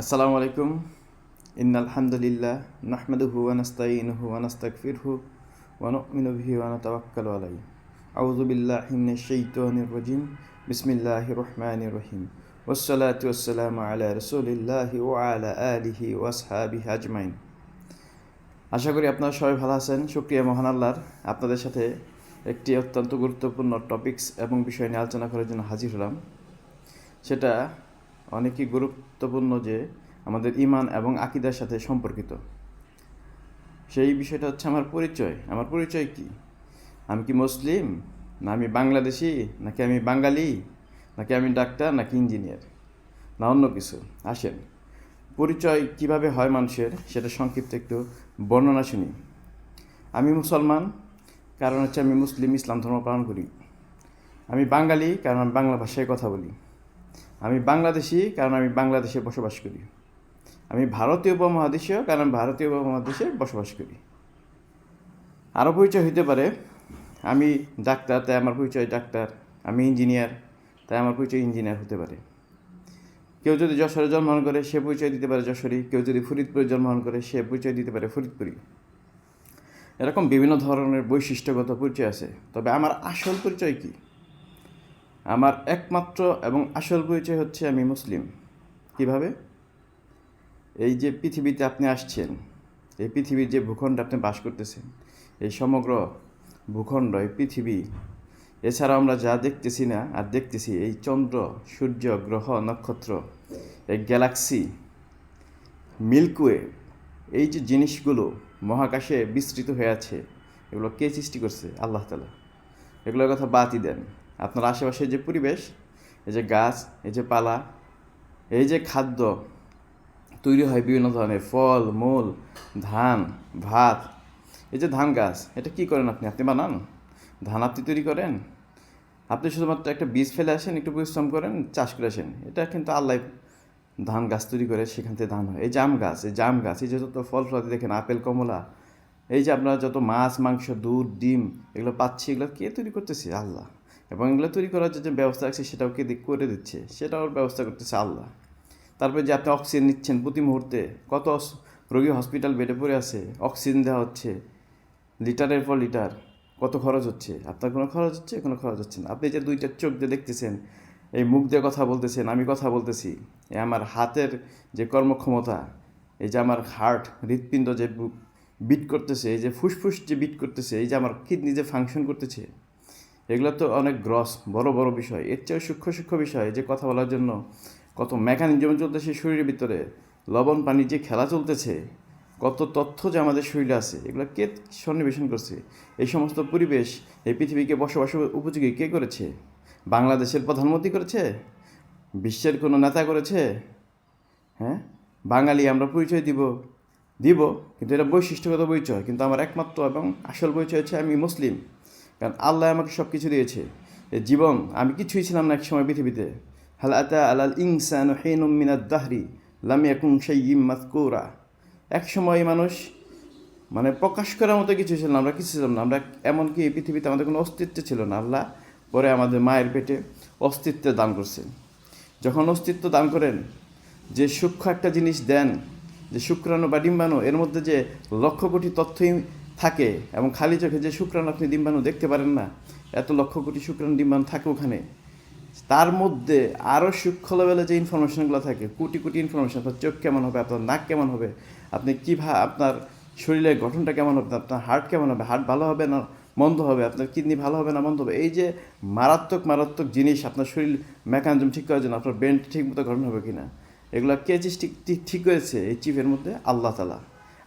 আসসালামু আলাইকুম। ইন্নাল হামদুলিল্লাহ নাহমাদুহু ওয়া নাস্তাইনুহু ওয়া নু'মিনু বিহি ওয়া নাতাওয়াক্কালু আলাইহি। আউযু বিল্লাহি মিনাশ শাইতানির রাজিম। বিসমিল্লাহির রহমানির রহিম। ওয়াসসালামু আলা রাসূলিল্লাহি ওয়া আলা আলিহি ওয়া আসহাবিহি আজমাইন। আশা করি আপনারা সবাই ভালো আছেন। শুক্রিয়া মহান আল্লাহর আপনাদের সাথে একটি অত্যন্ত গুরুত্বপূর্ণ টপিকস এবং বিষয় নিয়ে আলোচনা করার জন্য হাজির হলাম। সেটা অনেকই গুরুত্বপূর্ণ যে আমাদের ইমান এবং আকিদার সাথে সম্পর্কিত। সেই বিষয়টা হচ্ছে আমার পরিচয়। আমার পরিচয় কি? আমি কি মুসলিম? না আমি বাংলাদেশি? নাকি আমি বাঙালি? নাকি আমি ডাক্তার? নাকি ইঞ্জিনিয়ার? না অন্য কিছু? আসেন। পরিচয় কীভাবে হয় মানুষের সেটা সংক্ষিপ্ত একটু বর্ণনা শুনি। আমি মুসলমান, কারণ হচ্ছে আমি মুসলিম, ইসলাম ধর্ম পালন করি। আমি বাঙালি, কারণ আমি বাংলা ভাষায় কথা বলি। আমি বাংলাদেশি কারণ আমি বাংলাদেশে বসবাস করি। আমি ভারতীয় উপমহাদেশীয় কারণ ভারতীয় উপমহাদেশে বসবাস করি। আরও পরিচয় হতে পারে, আমি ডাক্তার, তাই আমার পরিচয় ডাক্তার, আমি ইঞ্জিনিয়ার, তাই আমার পরিচয় ইঞ্জিনিয়ার হতে পারে। কেউ যদি যশোরে জন্মগ্রহণ করে, সে পরিচয় দিতে পারে যশোরী। কেউ যদি ফরিদপুরে জন্মগ্রহণ করে, সে পরিচয় দিতে পারে ফরিদপুরি। এরকম বিভিন্ন ধরনের বৈশিষ্ট্যগত পরিচয় আছে। তবে আমার আসল পরিচয় কী? আমার একমাত্র এবং আসল পরিচয় হচ্ছে আমি মুসলিম। কীভাবে? এই যে পৃথিবীতে আপনি আসছেন, এই পৃথিবীর যে ভূখণ্ডে আপনি বাস করতেছেন, এই সমগ্র ভূখণ্ড, এই পৃথিবী এছাড়া আমরা যা দেখতেছি না, আর দেখতেছি এই চন্দ্র, সূর্য, গ্রহ, নক্ষত্র, এই গ্যালাক্সি, মিল্কওয়ে, এই যে জিনিসগুলো মহাকাশে বিস্তৃত হয়ে আছে, এগুলো কে সৃষ্টি করছে? আল্লাহ তালা এগুলোর কথা বাদই দেন। আপনার আশেপাশে যে পরিবেশ, এই যে গাছ, এই যে পালা, এই যে খাদ্য তৈরি হয় বিভিন্ন ধরনের, ফল, মূল, ধান, ভাত, এই যে ধান গাছ, এটা কি করেন আপনি? আপনি বানান? ধান আপনি তৈরি করেন? আপনি শুধুমাত্র একটা বীজ ফেলে আসেন, একটু পরিশ্রম করেন, চাষ করে আসেন। এটা কিন্তু আল্লাহ ধান গাছ তৈরি করে, সেখান থেকে ধান হয়। এই জাম গাছ, এই জাম গাছ, এই যে যত ফল ফলাতে দেখেন, আপেল, কমলা, এই যে আপনারা যত মাছ, মাংস, দুধ, ডিম, এগুলো পাচ্ছি, এগুলো কে তৈরি করতেছে? আল্লাহ। এবং এগুলো তৈরি করার যে ব্যবস্থা আছে সেটাও কে করে দিচ্ছে, সেটাও ব্যবস্থা করতেছে আল্লাহ। তারপরে যে আপনি অক্সিজেন নিচ্ছেন প্রতি মুহূর্তে, কত রোগী হসপিটাল বেডে পড়ে আছে অক্সিজেন দেওয়া হচ্ছে, লিটারের পর লিটার, কত খরচ হচ্ছে? আপনার কোনো খরচ হচ্ছে? কোনো খরচ হচ্ছে না। আপনি যে দুইটা চোখ দিয়ে দেখতেছেন, এই মুখ দিয়ে কথা বলতেছেন, আমি কথা বলতেছি এই আমার হাতের যে কর্মক্ষমতা, এই যে আমার হার্ট হৃৎপিণ্ড যে বিট করতেছে, এই যে ফুসফুস যে বিট করতেছে, এই যে আমার কিডনি যে ফাংশন করতেছে এগুলো তো অনেক গ্রস বড় বড় বিষয়। এর চেয়েও সূক্ষ্ম সূক্ষ্ম বিষয় যে কথা বলার জন্য কত মেকানিজম চলতেছে শরীরের ভিতরে, লবণ, পানি যে খেলা চলতেছে, কত তথ্য যে আমাদের শরীরে আছে, এগুলো কে সন্নিবেশন করছে? এই সমস্ত পরিবেশ, এই পৃথিবীকে বসবাস উপযোগী কে করেছে? বাংলাদেশের প্রধানমন্ত্রী করেছে? বিশ্বের কোনো নেতা করেছে? হ্যাঁ? বাঙালি আমরা পরিচয় দিব। দিব, কিন্তু এটা বৈশিষ্ট্যগত পরিচয়, কিন্তু আমার একমাত্র এবং আসল পরিচয় হচ্ছে আমি মুসলিম। কারণ আল্লাহ আমাকে সব কিছু দিয়েছে জীবন, আমি কিছুই ছিলাম না এক সময় পৃথিবীতে হালাতা আলাল ইনসান হেনুম মিনাদ দাহরি লামিয়া কুম ইম মাতকুরা এক সময় মানুষ মানে প্রকাশ করার মতো কিছু ছিল না, আমরা কিছু ছিলাম না। আমরা এমনকি এই পৃথিবীতে আমাদের কোনো অস্তিত্ব ছিল না। আল্লাহ পরে আমাদের মায়ের পেটে অস্তিত্ব দান করছেন যখন অস্তিত্ব দান করেন, যে সূক্ষ্ম একটা জিনিস দেন, যে শুক্রাণু বা ডিম্বাণু, এর মধ্যে যে লক্ষ কোটি তথ্যই থাকে এবং খালি চোখে যে শুক্রাণু আপনি ডিম্বাণু দেখতে পারেন না, এত লক্ষ কোটি শুক্রাণু ডিম্বাণু থাকে ওখানে। তার মধ্যে আরও সূক্ষ্ম লেভেলে যে ইনফরমেশনগুলো থাকে, কোটি কোটি ইনফরমেশন আপনার চোখ কেমন হবে, আপনার নাক কেমন হবে, আপনি কীভাবে আপনার শরীরের গঠনটা কেমন হবে, আপনার হার্ট কেমন হবে হার্ট ভালো হবে না মন্দ হবে, আপনার কিডনি ভালো হবে না মন্দ হবে, এই যে মারাত্মক মারাত্মক জিনিস আপনার শরীর মেকানিজম ঠিক করার জন্য আপনার ব্রেন ঠিক মতো গঠন হবে কি না এগুলো কে ঠিক ঠিক করেছে এই চিপের মধ্যে? আল্লাহ তালা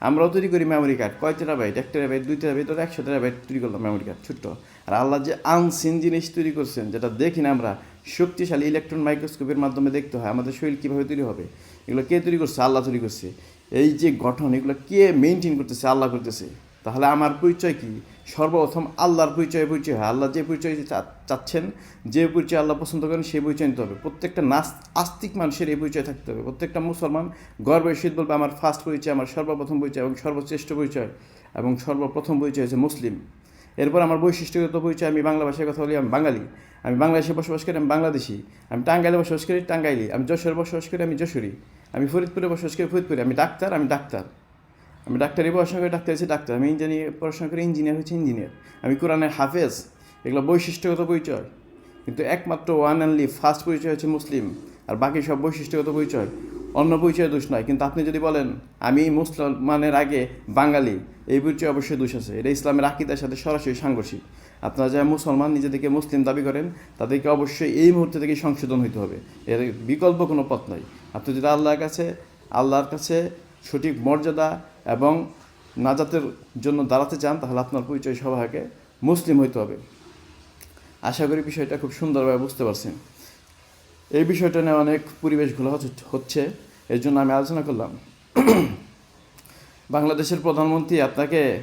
আমরাও তৈরি করি মেমোরি কার্ড কয় টেরাবাইট এক টেরাবাইট দুই টেরাবাইট ওটা একশো টেরাবাইট তৈরি করলাম মেমোরি কার্ড ছোট্ট। আর আল্লাহ যে আনসিন জিনিস তৈরি করছেন, যেটা দেখি না আমরা, শক্তিশালী ইলেকট্রন মাইক্রোস্কোপের মাধ্যমে দেখতে হয়, আমাদের শরীর কীভাবে তৈরি হবে, এগুলো কে তৈরি করছে? আল্লাহ তৈরি করছে। এই যে গঠন, এগুলো কে মেনটেন করতেছে? আল্লাহ করতেছে। তাহলে আমার পরিচয় কি? সর্বপ্রথম আল্লাহর পরিচয় পরিচয় হয়। আল্লাহ যে পরিচয় চাচ্ছেন, যে পরিচয় আল্লাহ পছন্দ করেন, সেই পরিচয় নিতে হবে। প্রত্যেকটা নাস, আস্তিক মানুষের এই পরিচয় থাকতে হবে। প্রত্যেকটা মুসলমান গর্বের শীত বলবে, আমার ফার্স্ট পরিচয়, আমার সর্বপ্রথম পরিচয় এবং সর্বশ্রেষ্ঠ পরিচয় এবং সর্বপ্রথম পরিচয় হচ্ছে মুসলিম। এরপর আমার বৈশিষ্ট্যগত পরিচয়, আমি বাংলা ভাষায় কথা বলি, আমি বাঙালি। আমি বাংলাদেশে বসবাস করি, আমি বাংলাদেশি। আমি টাঙ্গাইলে বসবাস করি, টাঙ্গাইলি। আমি যশোরে বসবাস করি, আমি যশোরী। আমি ফরিদপুরে বসবাস করি, ফরিদপুরে। আমি ডাক্তার আমি ডাক্তার। আমি ডাক্তারি পড়াশোনা করে ডাক্তার হচ্ছে ডাক্তার, আমি ইঞ্জিনিয়ার পড়াশোনা করে ইঞ্জিনিয়ার হচ্ছে ইঞ্জিনিয়ার আমি কোরআনের হাফেজ, এগুলো বৈশিষ্ট্যগত পরিচয়। কিন্তু একমাত্র ওয়ান অ্যান্ডলি ফার্স্ট পরিচয় হচ্ছে মুসলিম, আর বাকি সব বৈশিষ্ট্যগত পরিচয়। অন্য পরিচয় দোষ নয় কিন্তু আপনি যদি বলেন, আমি মুসলমানের আগে বাঙালি, এই পরিচয় অবশ্যই দোষ আছে। এটা ইসলামের আকিদার সাথে সরাসরি সাংঘর্ষিক। আপনারা যারা মুসলমান নিজেদেরকে মুসলিম দাবি করেন, তাদেরকে অবশ্যই এই মুহূর্তে থেকে সংশোধন হইতে হবে। এর বিকল্প কোনো পথ নয় আপনি যদি আল্লাহর কাছে আল্লাহর কাছে সঠিক মর্যাদা এবং নাজাতের জন্য দাঁড়াতে চান, তাহলে আপনার পরিচয় সবাইকে মুসলিম হইতে হবে। আশা করি বিষয়টা খুব সুন্দরভাবে বুঝতে পারছেন। এই বিষয়টা নিয়ে অনেক পরিবেশগুলো হচ্ছে- হচ্ছে, এর জন্য আমি আলোচনা করলাম। বাংলাদেশের প্রধানমন্ত্রী আপনাকে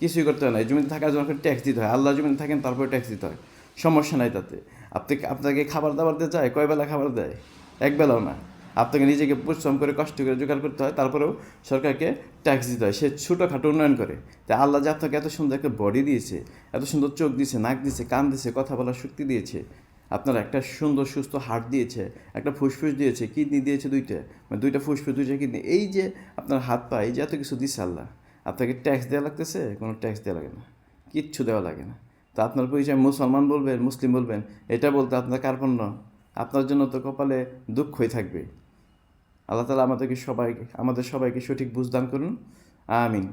কিছুই করতে হয় না। এই জমিতে থাকার জন্য ট্যাক্স দিতে হয়। আল্লাহ জমিতে থাকেন, তারপরে ট্যাক্স দিতে হয়। সমস্যা নাই তাতে। আপনি আপনাকে খাবার দাবার দিতে চায়? কয় বেলা খাবার দেয়? এক বেলাও না। আপনাকে নিজেকে পরিশ্রম করে, কষ্ট করে জোগাড় করতে হয়, তারপরেও সরকারকে ট্যাক্স দিতে হয়। সে ছোটোখাটো উন্নয়ন করে। তাই আল্লাহ যে আপনাকে এত সুন্দর একটা বডি দিয়েছে, এত সুন্দর চোখ দিয়েছে, নাক দিয়েছে, কান দিয়েছে, কথা বলার শক্তি দিয়েছে, আপনার একটা সুন্দর, সুস্থ হার্ট দিয়েছে, একটা ফুসফুস দিয়েছে কিডনি দিয়েছে দুইটা মানে দুইটা ফুসফুস, দুইটা কিডনি এই যে আপনার হাত পা, এই যে এত কিছু দিচ্ছে আল্লাহ, আপনাকে ট্যাক্স দেওয়া লাগতেছে, কোনো ট্যাক্স দেওয়া লাগে না, কিচ্ছু দেওয়া লাগে না। তো আপনার পরিচয় মুসলমান বলবেন, মুসলিম বলবেন, এটা বলতে আপনার কার্পণ্য আপনার জন্য তো কপালে দুঃখই থাকবে। আল্লাহ তালা আমাদেরকে সবাইকে আমাদের সবাইকে সঠিক বুঝদান করুন। আমিন।